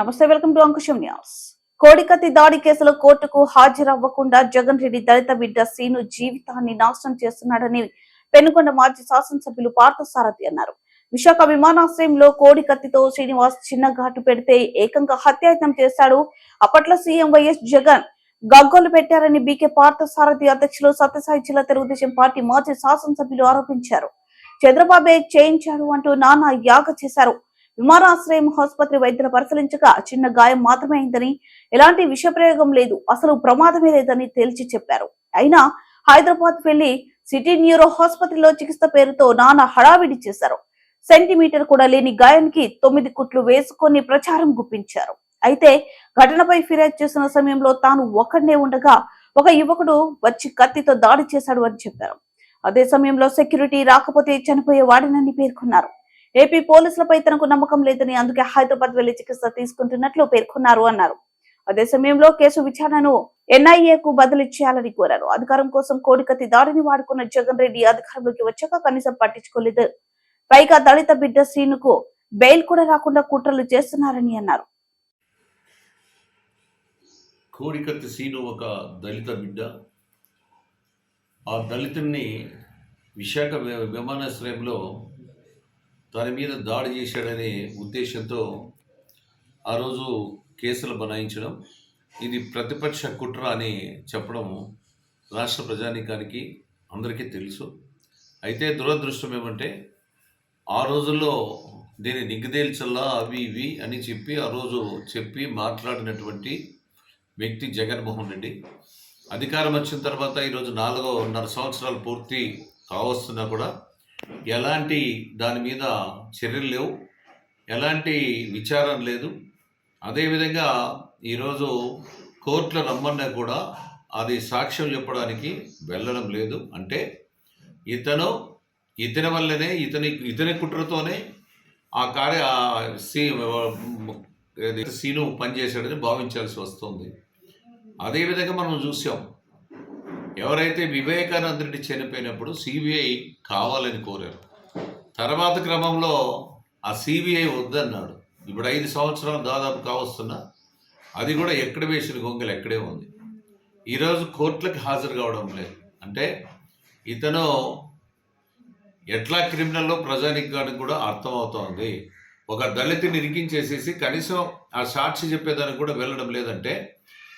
నమస్తే welcome to Ankusam news. కోడికత్తి దాడి కేసులో కోర్టుకు హాజరవ్వకుండా జగన్ రెడ్డి దళిత బిడ్డ శ్రీను జీవితాన్ని నాశనం చేస్తున్నాడని పెనుకొండ మాజీ శాసనసభ్యులు పార్థసారథి అన్నారు. విశాఖ విమానాశ్రయంలో కోడి కత్తితో శ్రీనివాస్ చిన్న ఘాటు పెడితే ఏకంగా హత్యాయత్నం చేశాడు అప్పట్లో సీఎం వైఎస్ జగన్. గగ్గోలు పెట్టారని బీకే పార్థసారథి అధ్యక్షులు సత్యసాయి జిల్లా తెలుగుదేశం పార్టీ మాజీ శాసనసభ్యులు ఆరోపించారు. చంద్రబాబే చేయించాడు అంటూ నానా యాగ చేశారు. విమానాశ్రయం ఆసుపత్రి వైద్యులు పరిశీలించగా చిన్న గాయం మాత్రమే అయిందని ఎలాంటి విషప్రయోగం లేదు అసలు ప్రమాదమే లేదని తేల్చి చెప్పారు. అయినా హైదరాబాద్ వెళ్ళి సిటీ న్యూరో ఆసుపత్రిలో చికిత్స పేరుతో నానా హడావిడి చేశారు. సెంటీమీటర్ కూడా లేని గాయానికి తొమ్మిది కుట్లు వేసుకొని ప్రచారం గుప్పించారు. అయితే ఘటనపై ఫిర్యాదు చేసిన సమయంలో తాను ఒక్కడనే ఉండగా ఒక యువకుడు వచ్చి కత్తితో దాడి చేశాడు అని చెప్పారు. అదే సమయంలో సెక్యూరిటీ రాకపోతే చనిపోయేవాడినని పేర్కొన్నారు. ఏపీ పోలీసులపై తనకు నమ్మకం లేదని అందుకే హైదరాబాద్ వెళ్ళి చికిత్స తీసుకుంటున్నట్లు పేర్కొన్నారు అన్నారు. అదే సమయంలో కేసు విచారణను ఎన్ఐఏకు బదిలీ చేయాలని కోరారు. అధికారం కోసం కోడికత్తి దాడిని వాడుకున్న జగన్ రెడ్డి అధికారంలోకి వచ్చాక కనీసం పట్టించుకోలేదు. పైగా దళిత బిడ్డ శ్రీనుకు బెయిల్ కూడా రాకుండా కుట్రలు చేస్తున్నారని అన్నారు. కోడికత్తి సీను ఒక దళిత బిడ్డ. ఆ దళితుడిని విశాఖ విమానాశ్రయంలో దాని మీద దాడి చేశాడనే ఉద్దేశంతో ఆ రోజు కేసులు బనాయించడం ఇది ప్రతిపక్ష కుట్ర అని చెప్పడం రాష్ట్ర ప్రజానీకానికి అందరికీ తెలుసు. అయితే దురదృష్టం ఏమంటే ఆ రోజుల్లో దీన్ని నిగ్గుదేల్చల్లా అవి ఇవి అని చెప్పి ఆ రోజు చెప్పి మాట్లాడినటువంటి వ్యక్తి జగన్మోహన్ రెడ్డి. అధికారం వచ్చిన తర్వాత ఈరోజు నాలుగోన్నర సంవత్సరాలు పూర్తి కావస్తున్నా కూడా ఎలాంటి దాని మీద చర్యలు లేవు ఎలాంటి విచారం లేదు. అదేవిధంగా ఈరోజు కోర్టుల రమ్మన్నా కూడా అది సాక్ష్యం చెప్పడానికి వెళ్ళడం లేదు. అంటే ఇతను ఇతని వల్లనే ఇతని ఇతని కుట్రతోనే ఆ కార్య సీ సీను పనిచేశాడని భావించాల్సి వస్తుంది. అదేవిధంగా మనం చూసాం. ఎవరైతే వివేకానంద రెడ్డి చనిపోయినప్పుడు సిబిఐ కావాలని కోరారు తర్వాత క్రమంలో ఆ సిబిఐ వద్దన్నాడు. ఇప్పుడు ఐదు సంవత్సరాలు దాదాపు కావస్తున్నా అది కూడా ఎక్కడ వేసిన గొంగలు ఎక్కడే ఉంది. ఈరోజు కోర్టులకు హాజరు కావడం లేదు. అంటే ఇతను ఎట్లా క్రిమినల్లో ప్రజానికానికి కూడా అర్థమవుతోంది. ఒక దళితుని ఇరికించేసేసి కనీసం ఆ సాక్షి చెప్పేదానికి కూడా వెళ్ళడం లేదంటే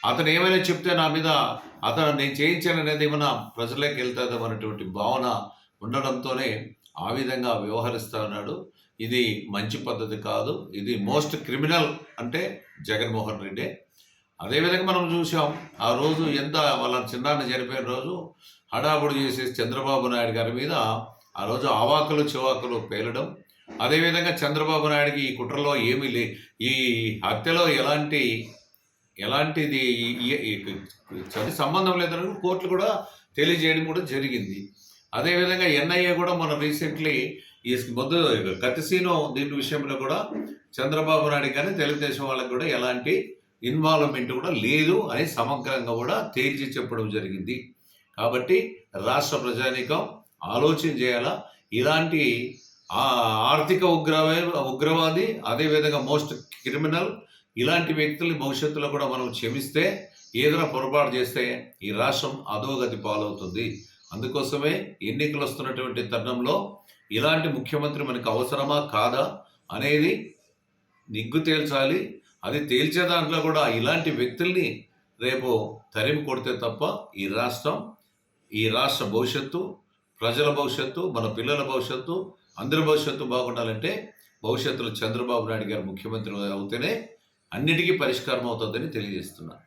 అతను ఏమైనా చెప్తే నా మీద అతను నేను చేయించాననేది ఏమైనా ప్రజలకు వెళ్తుందో అనేటువంటి భావన ఉండడంతోనే ఆ విధంగా వ్యవహరిస్తా ఉన్నాడు. ఇది మంచి పద్ధతి కాదు. ఇది మోస్ట్ క్రిమినల్ అంటే జగన్మోహన్ రెడ్డి. అదేవిధంగా మనం చూసాం ఆ రోజు ఎంత వాళ్ళ చిన్నాన్న చనిపోయిన రోజు హడావుడి చేసేసి చంద్రబాబు నాయుడు గారి మీద ఆ రోజు ఆవాకులు చివాకులు పేలడం. అదేవిధంగా చంద్రబాబు నాయుడికి ఈ కుట్రలో ఏమీ లే ఈ హత్యలో ఎలాంటి ఎలాంటిది చదువు సంబంధం లేదని కోర్టులు కూడా తెలియజేయడం కూడా జరిగింది. అదేవిధంగా ఎన్ఐఏ కూడా మన రీసెంట్లీ ఈ మొదలు కత్తిసీను దీని విషయంలో కూడా చంద్రబాబు నాయుడు కానీ తెలుగుదేశం వాళ్ళకి కూడా ఎలాంటి ఇన్వాల్వ్మెంట్ కూడా లేదు అని సమగ్రంగా కూడా తేల్చి చెప్పడం జరిగింది. కాబట్టి రాష్ట్ర ప్రజానీకం ఆలోచన చేయాలా? ఇలాంటి ఆ ఆర్థిక ఉగ్రవే ఉగ్రవాది అదేవిధంగా మోస్ట్ క్రిమినల్ ఇలాంటి వ్యక్తుల్ని భవిష్యత్తులో కూడా మనం క్షమిస్తే ఏదైనా పొరపాటు చేస్తే ఈ రాష్ట్రం అధోగతి పాలవుతుంది. అందుకోసమే ఎన్నికలు వస్తున్నటువంటి తరుణంలో ఇలాంటి ముఖ్యమంత్రి మనకు అవసరమా? కాదా? అనేది నిగ్గు తేల్చాలి. అది తేల్చే దాంట్లో కూడా ఇలాంటి వ్యక్తుల్ని రేపు తరిమి కొడితే తప్ప ఈ రాష్ట్రం ఈ రాష్ట్ర భవిష్యత్తు ప్రజల భవిష్యత్తు మన పిల్లల భవిష్యత్తు అందరి భవిష్యత్తు బాగుండాలంటే భవిష్యత్తులో చంద్రబాబు నాయుడు గారు ముఖ్యమంత్రి అవుతేనే అన్నిటికీ పరిష్కారం అవుతుందని తెలియజేస్తున్నాను